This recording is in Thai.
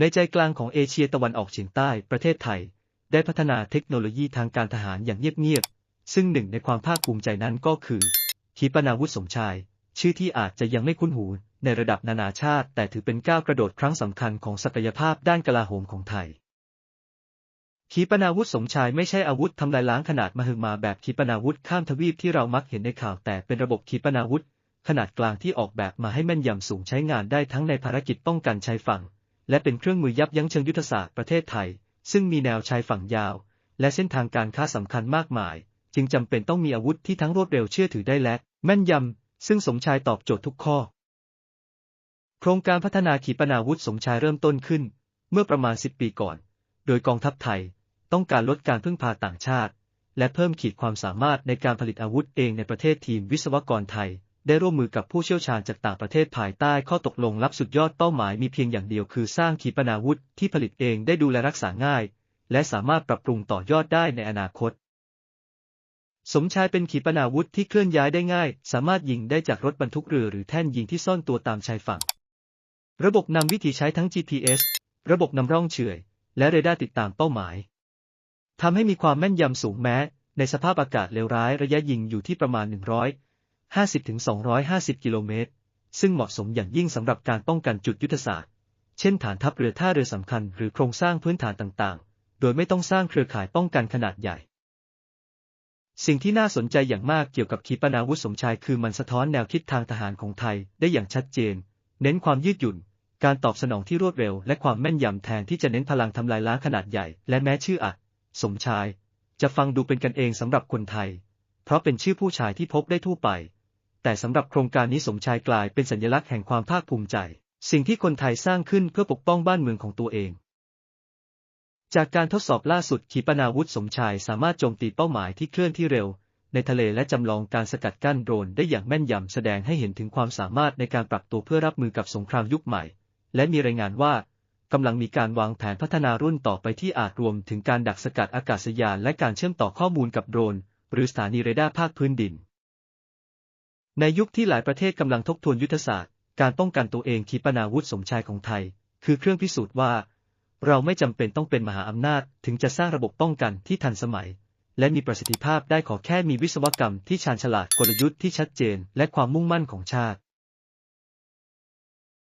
ในใจกลางของเอเชียตะวันออกเฉียงใต้ประเทศไทย ได้พัฒนาเทคโนโลยีทางการทหารอย่างเงียบๆ ซึ่งหนึ่งในความภาคภูมิใจนั้นก็คือขีปนาวุธสมชาย ชื่อที่อาจจะยังไม่คุ้นหูในระดับนานาชาติ แต่ถือเป็นก้าวกระโดดครั้งสำคัญของศักยภาพด้านกลาโหมของไทย ขีปนาวุธสมชายไม่ใช่อาวุธทำลายล้างขนาดมหึมาแบบขีปนาวุธข้ามทวีปที่เรามักเห็นในข่าวแต่เป็นระบบขีปนาวุธขนาดกลางที่ออกแบบมาให้แม่นยำสูงใช้งานได้ทั้งในภารกิจป้องกันชายฝั่ง และเป็นเครื่องมือยับยั้งเชิงยุทธศาสตร์ประเทศไทย ซึ่งมีแนวชายฝั่งยาว และเส้นทางการค้าสำคัญมากมาย จึงจำเป็นต้องมีอาวุธที่ทั้งรวดเร็วเชื่อถือได้และ แม่นยำ ซึ่งสมชายตอบโจทย์ทุกข้อ โครงการพัฒนาขีปนาวุธสมชายเริ่มต้นขึ้น เมื่อประมาณ 10 ปีก่อน โดยกองทัพไทย ต้องการลดการพึ่งพาต่างชาติ และเพิ่มขีดความสามารถในการผลิตอาวุธเองในประเทศทีมวิศวกรไทย ได้ร่วมมือกับผู้เชี่ยวชาญจากต่างประเทศภายใต้ข้อตกลงรับสุดยอดเป้าหมายมีเพียงอย่างเดียวคือสร้างขีปนาวุธที่ผลิตเองได้ดูแลรักษาง่าย และสามารถปรับปรุงต่อยอดได้ในอนาคต สมชายเป็นขีปนาวุธที่เคลื่อนย้ายได้ง่าย สามารถยิงได้จากรถบรรทุกเรือหรือแท่นยิงที่ซ่อนตัวตามชายฝั่ง ระบบนำวิธีใช้ทั้ง GPS ระบบนำร่องเฉื่อย และเรดาร์ติดตามเป้าหมายทำให้มีความแม่นยำสูงแม้ ในสภาพอากาศเลวร้ายระยะยิงอยู่ที่ประมาณ 100 150-250 กิโลเมตร ซึ่งเหมาะสมอย่างยิ่งสำหรับการป้องกันจุดยุทธศาสตร์ เช่นฐานทัพเรือท่าเรือสำคัญหรือโครงสร้างพื้นฐานต่างๆ โดยไม่ต้องสร้างเครือข่ายป้องกันขนาดใหญ่ สิ่งที่น่าสนใจอย่างมากเกี่ยวกับขีปนาวุธสมชายคือมันสะท้อนแนวคิดทางทหารของไทยได้อย่างชัดเจน เน้นความยืดหยุ่น การตอบสนองที่รวดเร็ว และความแม่นยำแทนที่จะเน้นพลังทำลายล้างขนาดใหญ่ และแม้ชื่ออัดสมชาย จะฟังดูเป็นกันเองสำหรับคนไทย เพราะเป็นชื่อผู้ชายที่พบได้ทั่วไป แต่สำหรับโครงการนี้สมชายกลายเป็นสัญลักษณ์แห่งความภาคภูมิใจ สิ่งที่คนไทยสร้างขึ้นเพื่อปกป้องบ้านเมืองของตัวเอง จากการทดสอบล่าสุดขีปนาวุธสมชายสามารถโจมตีเป้าหมายที่เคลื่อนที่เร็ว ในทะเลและจำลองการสกัดกั้นโดรนได้อย่างแม่นยำแสดงให้เห็นถึงความสามารถในการปรับตัวเพื่อรับมือกับสงครามยุคใหม่ และมีรายงานว่ากำลังมีการวางแผนพัฒนารุ่นต่อไปที่อาจรวมถึงการดักสกัดอากาศยานและการเชื่อมต่อข้อมูลกับโดรน หรือสถานีเรดาร์ภาคพื้นดิน ในยุคที่หลายประเทศกำลังทบทวนยุทธศาสตร์ การป้องกันตัวเองขีปนาวุธสมชายของไทย คือเครื่องพิสูจน์ว่า เราไม่จำเป็นต้องเป็นมหาอำนาจถึงจะสร้างระบบป้องกันที่ทันสมัย และมีประสิทธิภาพได้ขอแค่มีวิศวกรรมที่ชาญฉลาดกลยุทธ์ที่ชัดเจน และความมุ่งมั่นของชาติ